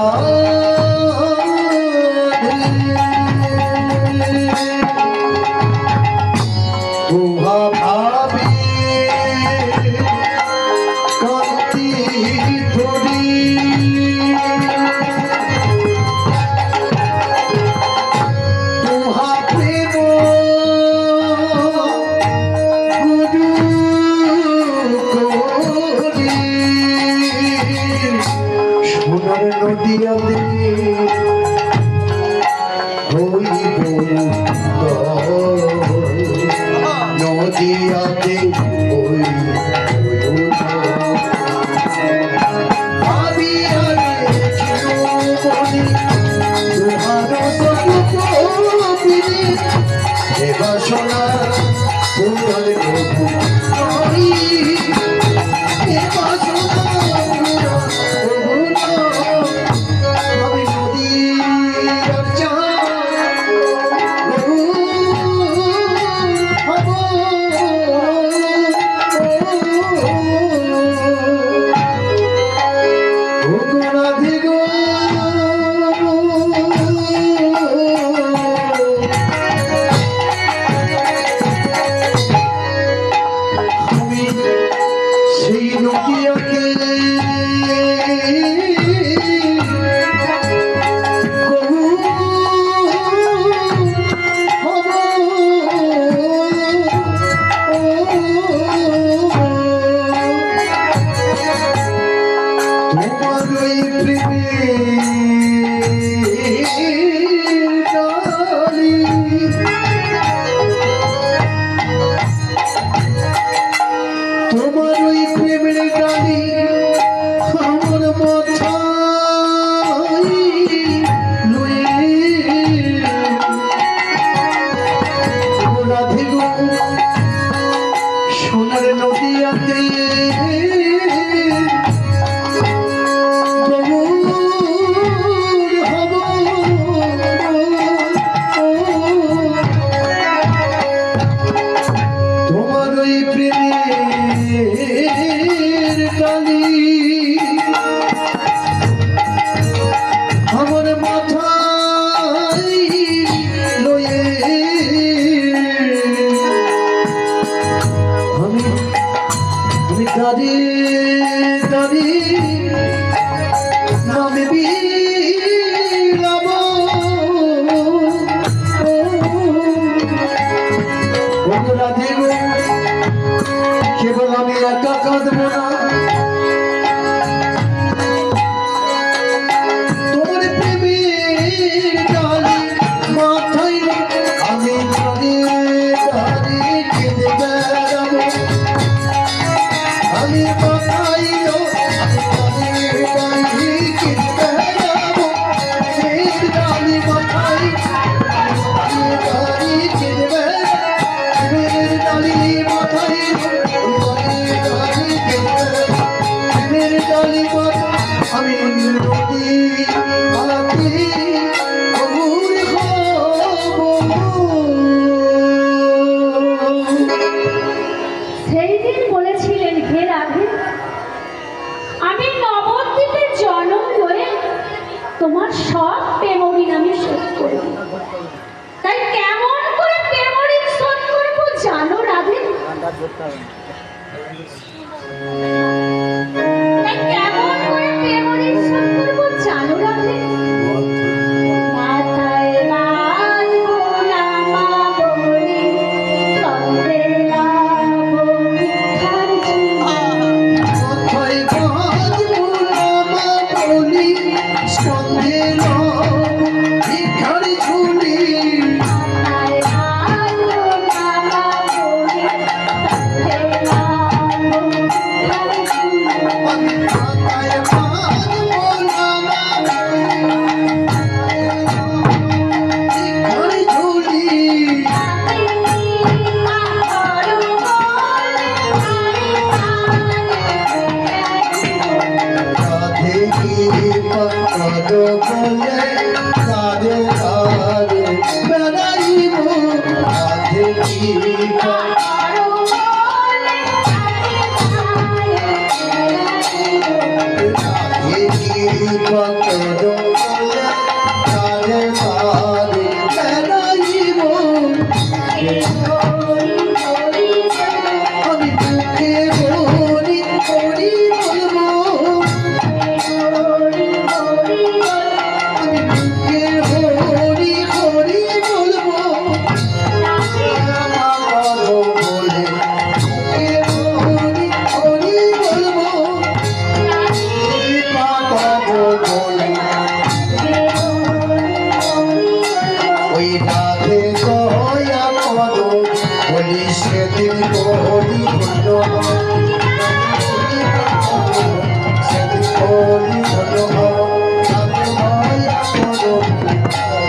Oh Zia Valley. সেই দিন বলেছিলেন, হে রাধে, আমি নবদ্বীপে জন্ম হয়ে তোমার সব প্রেমঋণ আমি শোধ করি তাই কেমন করে প্রেমঋণ শোধ করব জানো রাধে? কৃপা করো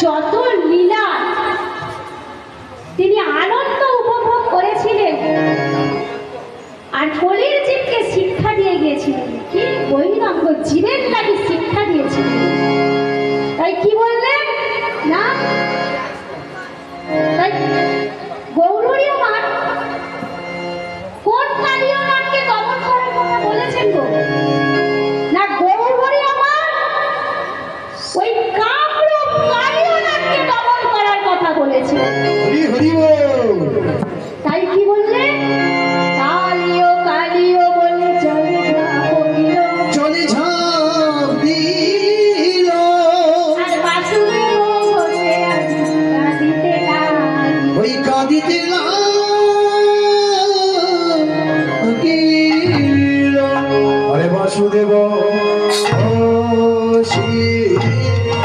যত লীলা, তিনি আনন্দ উপভোগ করেছিলেন। আর কলির জীবকে শিক্ষা দিয়ে গিয়েছিলেন। কি বহিরঙ্গ জীবের তাকে শিক্ষা দিয়েছিলেন। তাই কি বললেন Hey,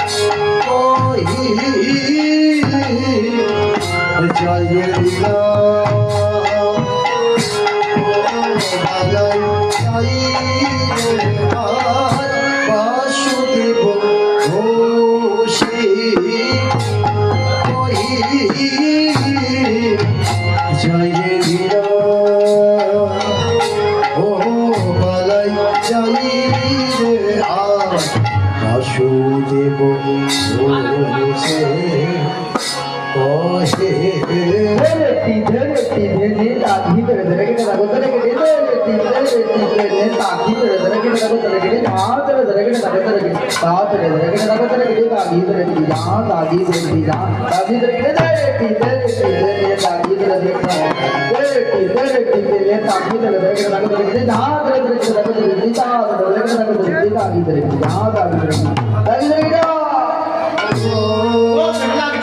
తాకితర దరగడ దరగడ దరగడ తాతర దరగడ దరగడ దరగడ తాతర దరగడ దరగడ దరగడ తాగి దరగడి యా తాగి దరగడి యా తాగి దరగడ దరగడి దరగడి దరగడి తాగి దరగడి దరగడి దరగడి దరగడి తాగి దరగడ దరగడ దరగడ తాతర దరగడ దరగడ దరగడి తాతర దరగడ దరగడ దరగడి తాగి దరగడి యా తాగి దరగడి దరగడి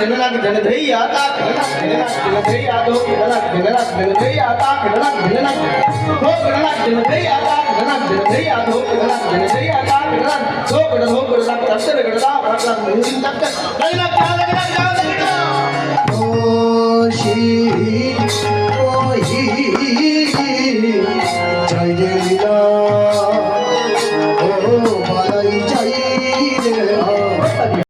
भिनलक भिनधैया ताक भिनलक भिनधैया दो भिनलक भिनलक भिनधैया ताक भिनलक भिनलक दो भिनलक भिनधैया ताक भिनलक भिनधैया दो भिनलक भिनधैया ताक भिनलक दो भिनलक भिनलक तस्तर भिनला भगला मुंजिन तक भिनलक भिनलक भिनलक